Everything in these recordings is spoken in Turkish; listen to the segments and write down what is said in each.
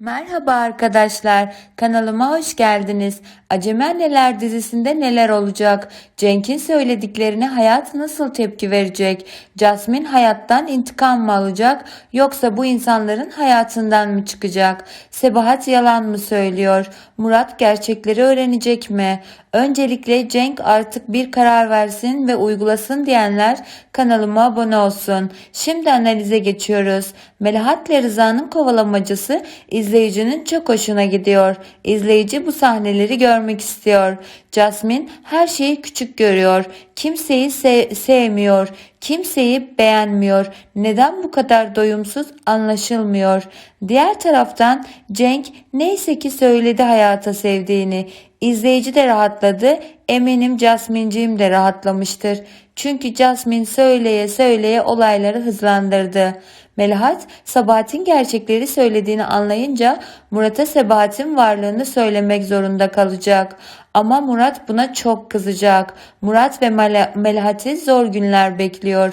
Merhaba arkadaşlar, kanalıma hoş geldiniz. Acemi Anneler dizisinde neler olacak? Cenk'in söylediklerine hayat nasıl tepki verecek? Jasmine hayattan intikam mı alacak yoksa bu insanların hayatından mı çıkacak? Sebahat yalan mı söylüyor? Murat gerçekleri öğrenecek mi? Öncelikle Cenk artık bir karar versin ve uygulasın diyenler kanalıma abone olsun. Şimdi analize geçiyoruz. Melahat ile Rıza'nın kovalamacası izleyicinin çok hoşuna gidiyor. İzleyici bu sahneleri görmek istiyor. Jasmine her şeyi küçük görüyor. Kimseyi se- sevmiyor. Kimseyi beğenmiyor. Neden bu kadar doyumsuz anlaşılmıyor. Diğer taraftan Cenk neyse ki söyledi hayata sevdiğini. İzleyici de rahatladı. Eminim Jasmine'ciğim de rahatlamıştır. Çünkü Jasmine söyleye söyleye olayları hızlandırdı. Melahat Sabahat'in gerçekleri söylediğini anlayınca Murat'a Sebahat'in varlığını söylemek zorunda kalacak. Ama Murat buna çok kızacak. Murat ve Mela- Melahat'i zor günler bekliyor.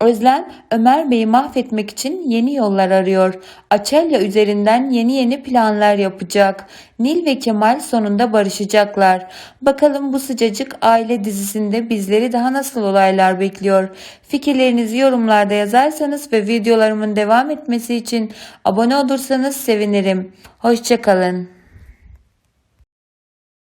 Özlem Ömer Bey'i mahvetmek için yeni yollar arıyor. Açelya üzerinden yeni yeni planlar yapacak. Nil ve Kemal sonunda barışacaklar. Bakalım bu sıcacık aile dizisinde bizleri daha nasıl olaylar bekliyor? Fikirlerinizi yorumlarda yazarsanız ve videolarımın devam etmesi için abone olursanız sevinirim. Hoşçakalın.